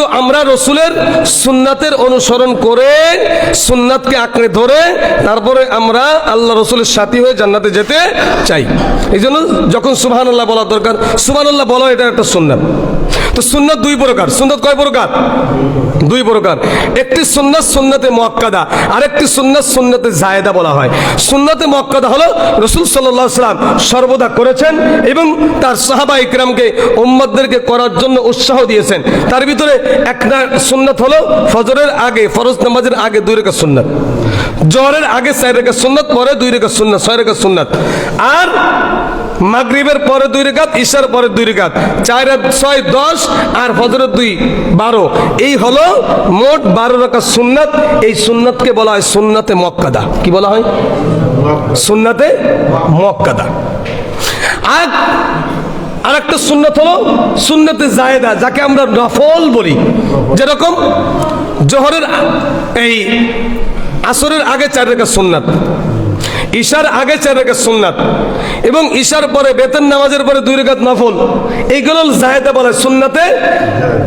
কিন্তু আমরা রসুলের সুন্নাতের অনুসরণ করে সুন্নাতকে আঁকড়ে ধরে তারপরে আমরা আল্লাহ রসুলের সাথী হয়ে জান্নাতে যেতে চাই। এই জন্য যখন সুবহান আল্লাহ বলা দরকার সুবহান আল্লাহ বলা, এটা একটা সুন্নাত। তো সুন্নাত দুই প্রকার। সুন্নাত কয় প্রকার? দুই প্রকার। একটি সুন্নাত সুন্নাতে মোয়াক্কাদা, আরেকটি সুন্নাত সুন্নাতে জায়েদা বলা হয়। সুন্নাতে মোয়াক্কাদা হলো রসুল সাল্লাম সর্বদা করেছেন এবং তার সাহাবা ইকরামকে উম্মদদেরকে করার জন্য উৎসাহ দিয়েছেন। তার ভিতরে একটা সুন্নাত হলো ফজরের আগে, ফরজ নামাজের আগে দুই রেখা সুন্নাত। জহরের আগে চার রেখা সুন্নাত, পরে দুই রেখা সুন্নাত, ছয় রেখা সুন্নাত। আর মাগরিবের পরে দুই রেখাত ঈশার পরে দুই রেখাত। চার ছয় দশ আর ফজরের দুই বারো। এই হলো মোট বারো রেখা সুন্নাত। এই সুন্নাতকে বলা হয় সুন্নাতে মক্কাদা। কি বলা হয়? সুন্নাতে মক্কাদা। আর আর একটা সুন্নত হলো সুন্নতে জায়দা, যাকে আমরা নফল বলি। যেরকম জোহরের এই আসরের আগে চার রেখা সুন্নাত। ঈশার আগে চার রেখা সুন্নাত এবং ঈশার পরে বেতন নামাজের পরে দুই রেখাত নফল। এইগুলো জায়দা বলে সুন্নাতে,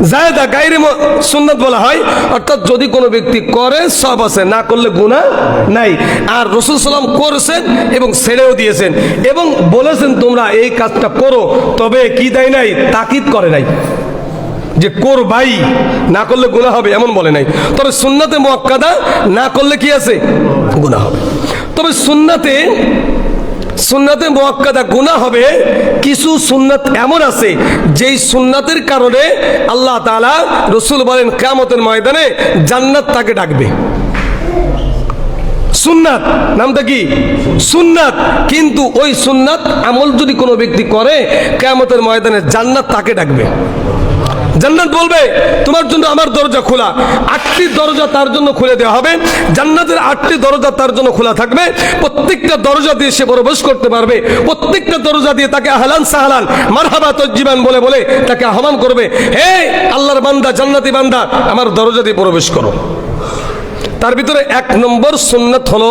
জায়েদা গাইরে সুন্নাত বলা হয়। অর্থাৎ যদি কোনো ব্যক্তি করে, সব আছে, না করলে গুণা নাই। আর রসুল সাল্লাম করেছেন এবং ছেড়েও দিয়েছেন। এবং বলেছেন, তোমরা এই কাজটা করো, তবে কি দেয় নাই? তাকিদ করে নাই। যে কোর করবাই, না করলে গুণা হবে, এমন বলে নাই। তবে সুন্নাতে মোয়াক্কাদা, না করলে কি আছে? গুণা হবে। তবে সুন্নাতে সুন্নাতে মোয়াক্কাদা গুণা হবে, কিছু সুন্নাত এমন আছে, যেই সুন্নাতের কারণে আল্লাহ তাআলা রসুল বলেন, কেয়ামতের ময়দানে জান্নাত তাকে ডাকবে। সুন্নাত, নামটা কি? সুন্নাত। কিন্তু ওই সুন্নাত আমল যদি কোনো ব্যক্তি করে, কেয়ামতের ময়দানে জান্নাত তাকে ডাকবে। জান্নাত বলবে, তোমার জন্য আমার দরজা খোলা। আটটি দরজা তার জন্য খুলে দেওয়া হবে। জান্নাতের আটটি দরজা তার জন্য খোলা থাকবে। প্রত্যেকটা দরজা দিয়ে সে প্রবেশ করতে পারবে। প্রত্যেকটা দরজা দিয়ে তাকে আহলান সাহলান, মারহাবা তজ্জিবান বলে বলে তাকে আহ্বান করবে, হে আল্লাহর বান্দা, জান্নাতি বান্দা, আমার দরজা দিয়ে প্রবেশ করো। তার ভিতরে এক নম্বর সুন্নত হলো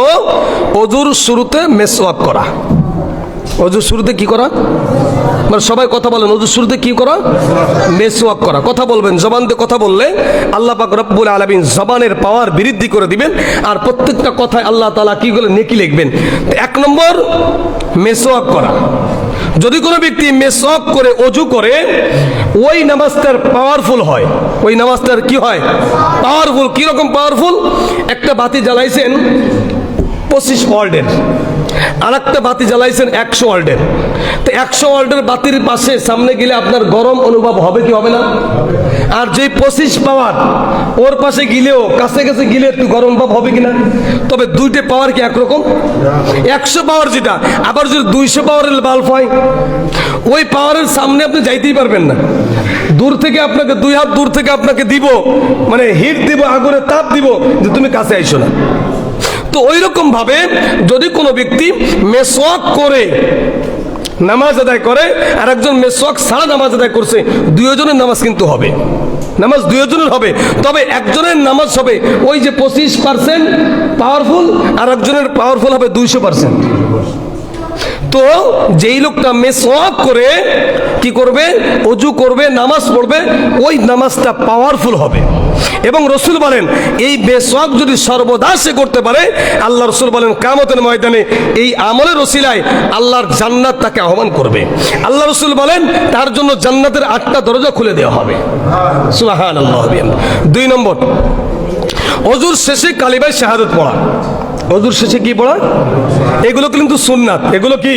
অজুর শুরুতে মেসওয়াক করা। অজুর শুরুতে কি করা? মানে সবাই কথা বলেন অজুর শুরুতে কি করা? মেসওয়াক করা। কথা বলবেন, জবান দিয়ে কথা বললে আল্লাহ পাক রব্বুল আলামিন জবানের পাওয়ার বৃদ্ধি করে দিবেন। আর প্রত্যেকটা কথায় আল্লাহ তাআলা কি করে নেকি লিখবেন। এক নম্বর, মেসওয়াক করা। যদি কোনো ব্যক্তি মেসওয়াক করে, অজু করে, ওই নামাজটার পাওয়ারফুল হয়। ওই নামাজটার কি হয়? পাওয়ারফুল কীরকম পাওয়ারফুল একটা বাতি জ্বালাইছেন পঁচিশ ওয়ার্ল্ডের আর একটা বাতি জ্বালাইছেন একশো ওয়ার্ল্ডের। তো একশো ওয়ার্ল্ডের বাতির পাশে সামনে গেলে আপনার গরম অনুভব হবে কি হবে না? আর যে পঁচিশ পাওয়ার ওর পাশে গিলেও কাছে কাছে গিলে একটু গরম ভাব হবে কিনা? তবে দুইটা পাওয়ার কি একরকম? একশো পাওয়ার যেটা, আবার যদি দুইশো পাওয়ারের বাল্ব হয়, ওই পাওয়ারের সামনে আপনি যাইতেই পারবেন না। দূর থেকে আপনাকে দুই হাত দূর থেকে আপনাকে দিব মানে হিট দিব, আগুনে তাপ দিব যে তুমি কাছে আইসো না। তো ওই রকম ভাবে যদি কোনো ব্যক্তি মেসওয়াক করে, নামাজ আদায় করে আর একজন মেসওয়াক ছাড়া নামাজ আদায় করছে, দুইজনের নামাজ কিন্তু হবে। নামাজ দুইজনের হবে, তবে একজনের নামাজ হবে ওই যে পঁচিশ পার্সেন্ট পাওয়ারফুল আর একজনের পাওয়ারফুল হবে দুইশো পার্সেন্ট তো যেই লোকটা মেসওয়াক করে, কি করবে? অজু করবে, নামাজ পড়বে, ওই নামাজটা পাওয়ারফুল হবে। এবং রসুল বলেন, এই বেসওয়াক যদি সর্বদা সে করতে পারে, আল্লাহ রসুল বলেন কামতের ময়দানে এই আমলের রসিলায় আল্লাহর জান্নাত তাকে আহ্বান করবে। আল্লাহ রসুল বলেন, তার জন্য জান্নাতের আটটা দরজা খুলে দেওয়া হবে। দুই নম্বর, অজুর শেষে কালিবাই শাহাদত পড়া। অজুর শেষে কি পড়া? এগুলো কিন্তু সুন্নাত। এগুলো কি?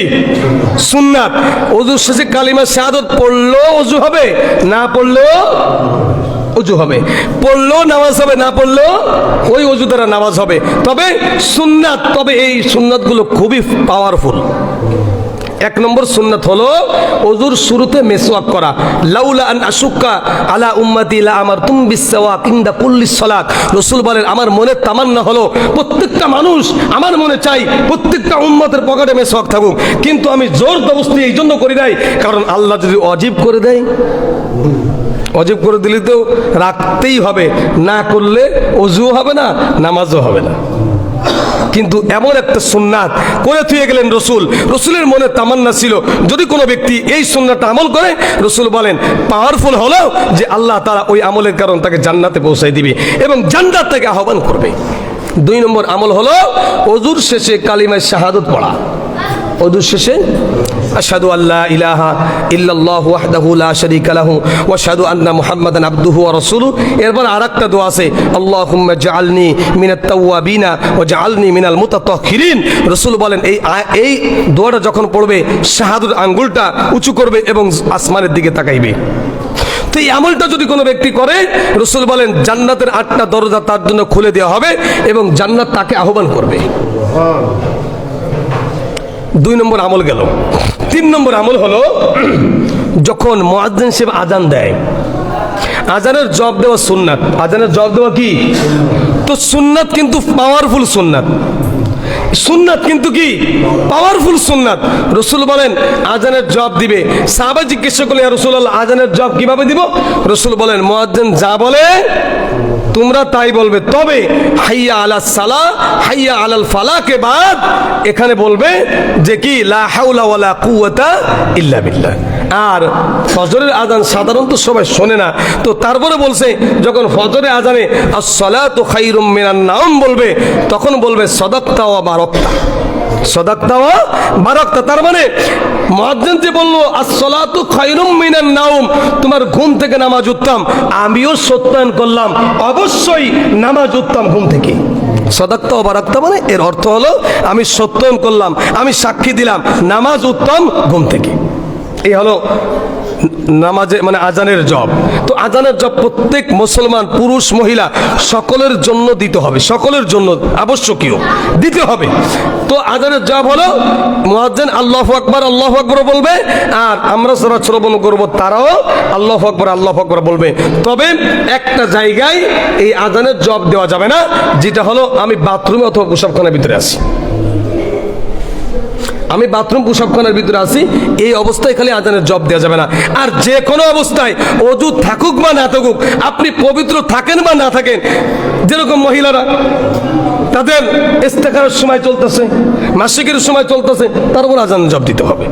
সুন্নাত। অজুর শেষে কালিমা শাহাদত পড়লেও অজু হবে, না পড়লেও অজু হবে। পড়লেও নামাজ হবে, না পড়লেও ওই অজু দ্বারা নামাজ হবে। তবে সুন্নাত, তবে এই সুন্নাতগুলো খুবই পাওয়ারফুল এক নম্বর সুন্নাত হলো অজুর শুরুতে মেসওয়াক করা। লাউলা আন আশুক্কা আলা উম্মতি লা আমার তুম বিসওয়াক ইনদা কুল্লি সালাত রাসূল বলেন, আমার মনের তামান্না হলো, প্রত্যেকটা মানুষ আমার মনে চাই প্রত্যেকটা উম্মতের পকেটে মেসওয়াক থাকুক। কিন্তু আমি জোর দবস্তি এই জন্য করি নাই, কারণ আল্লাহ যদি অজীব করে দেয় অজীব করে দিলে তো রাখতেই হবে। না করলে অজুও হবে না, নামাজও হবে না। কিন্তু এমন একটা সুন্নাত করে থুয়ে গেলেন রসুল। রসুলের মনে তামান্না ছিল। যদি কোনো ব্যক্তি এই সুন্নাতটা আমল করে, রসুল বলেন পাওয়ারফুল হলো যে আল্লাহ তারা ওই আমলের কারণ তাকে জান্নাতে পৌঁছাই দিবে এবং জান্নাত থেকে আহ্বান করবে। দুই নম্বর আমল হলো অজুর শেষে কালিমায় শাহাদত পড়া। অজুর শেষে আশহাদু আল্লাহ ইলাহা ইল্লাল্লাহু ওয়াহদাহু লা শারীকা লাহু ওয়া আশহাদু আন্না মুহাম্মাদান আবদুহু ওয়া রাসূলুহু। এরপর আরেকটা দোয়া আছে আল্লাহুম্মা জাআলনি মিনাত তাওয়াবিনা ওয়া জাআলনি মিনাল মুতাতাহহিরিন রাসূল বলেন এই এই দোয়াটা যখন পড়বে শাহাদুর আঙ্গুলটা উঁচু করবে এবং আসমানের দিকে তাকাইবে। তো এই আমলটা যদি কোনো ব্যক্তি করে রসুল বলেন জান্নাতের আটটা দরজা তার জন্য খুলে দেওয়া হবে এবং জান্নাত তাকে আহ্বান করবে। দুই নম্বর আমল গেল। তিন নম্বর আমল হলো যখন মোয়াজ্জেন সাহেব আজান দেয়। আজানের জব দেওয়া সুন্নাত। আজানের জব দেওয়া কি? তো সুন্নাত কিন্তু পাওয়ারফুল সুন্নাত। সুন্নাত কিন্তু কি? পাওয়ারফুল সুন্নাত। রসুল বলেন, আজানের জব দিবে। সাহাবা জিজ্ঞেস করলে রসুল আজানের জব কীভাবে দিব? রসুল বলেন, মোয়াজ্জেন যা বলে তোমরা তাই বলবে, তবে হাইয়া আলা সালা, হাইয়া আলাল ফালাকে বাদ, এখানে বলবে যে কি, লা ওয়ালা কুওয়াতা ইল্লা বিল্লাহ। আর ফজরের আজান সাধারণত সবাই শোনে না। তো তারপরে বলছে, যখন ফজরের আজানে আসসালাতু খাইরুম মিনান নাম বলবে, তখন বলবে, সদাক্তা ওয়া বারাক্তা। তার মানে তোমার ঘুম থেকে নামাজ উঠতাম আমিও সত্যায়ন করলাম। অবশ্যই নামাজ উঠতাম ঘুম থেকে। সদাক্তা মানে এর অর্থ হলো, আমি সত্যায়ন করলাম, আমি সাক্ষী দিলাম, নামাজ উত্তম ঘুম থেকে। এই হলো নামাজে মানে আজানের জব। তো আজানের জব প্রত্যেক মুসলমান, পুরুষ, মহিলা, সকলের জন্য দিতে হবে। সকলের জন্য আবশ্যকীয়। দিতে হবে। তো আজানের জব হলো, মুয়াজ্জিন আল্লাহ আকবার, আল্লাহ আকবর বলবে, আর আমরা যারা শ্রবণ করব, তারাও আল্লাহ আকবর আল্লাহ আকবর বলবে। তবে একটা জায়গায় এই আজানের জব দেওয়া যাবে না, যেটা হলো আমি বাথরুমে অথবা পোশাকখানার ভিতরে আছি। আমি বাথরুম পোশাকখানার ভিতরে আছি, এই অবস্থায় খালি আজানের জব দেওয়া যাবে না। আর যে কোনো অবস্থায় অজু থাকুক বা না থাকুক, আপনি পবিত্র থাকেন বা না থাকেন, যেরকম মহিলারা, তাদের ইস্তেকারের সময় চলতেছে, মাসিকের সময় চলতেছে, তার উপর আজান জব দিতে হবে।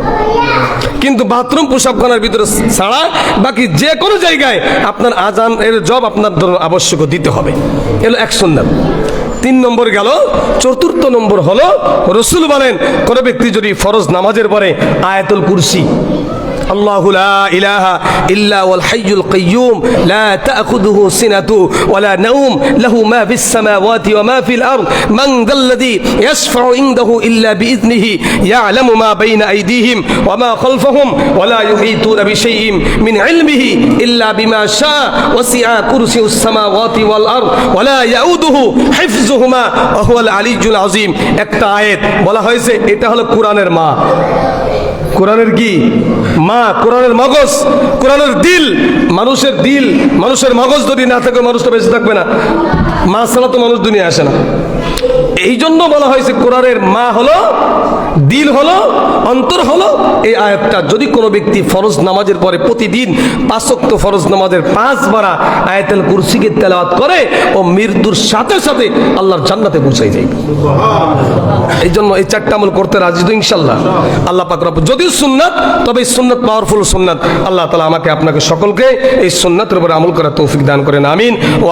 কিন্তু বাথরুম পোশাকখানার ভিতরে ছাড়া বাকি যে কোনো জায়গায় আপনার আজান এর জব আপনার ধরুন আবশ্যক দিতে হবে। এলো এক সুন্নাত তিন নম্বর গেল, চতুর্থ নম্বর হলো, রসুল বলেন, কোনো ব্যক্তি যদি ফরজ নামাজের পরে আয়াতুল কুরসি الله لا إله إلا هو الحي القيوم لا تأخذه سنة ولا نوم له ما في السماوات وما في الأرض من ذا الذي يشفع عنده إلا بإذنه يعلم ما بين أيديهم وما خلفهم ولا يحيطون بشيء من علمه إلا بما شاء وسع كرسي السماوات والأرض ولا يؤوده حفظهما وهو العلي العظيم একটা আয়াত বলা হয়েছে এটা হলো কোরআনের মা কোরআনের কি? মা, কোরআনের মগজ, কোরআনের দিল। মানুষের দিল, মানুষের মগজ যদি না থাকে মানুষটা বেঁচে থাকবে না। মা ছাড়া তো মানুষ দুনিয়া আসে না। এই জন্য বলা হয়েছে কোরআনের মা হলো দিল হলো অন্তর হলো এই আয়াতটা যদি কোনো ব্যক্তি ফরজ নামাজের পরে প্রতিদিন পাঁচক্ত ফরজ নামাজের পাঁচ বারা আয়াতুল কুরসিকে তেলাওয়াত করে ও মৃত্যুর সাথে সাথে আল্লাহর জান্নাতে পৌঁছাই যায়। এই জন্য এই চারটা আমল করতে রাজি তো ইনশাল্লাহ আল্লাহ পাক রব্বুল যদিও সুন্নাত তবে এই সুন্নাত পাওয়ারফুল সুন্নাত। আল্লাহ তালা আমাকে আপনাকে সকলকে এই সুন্নাতের উপরে আমল করার তৌফিক দান করেন আমিন। ও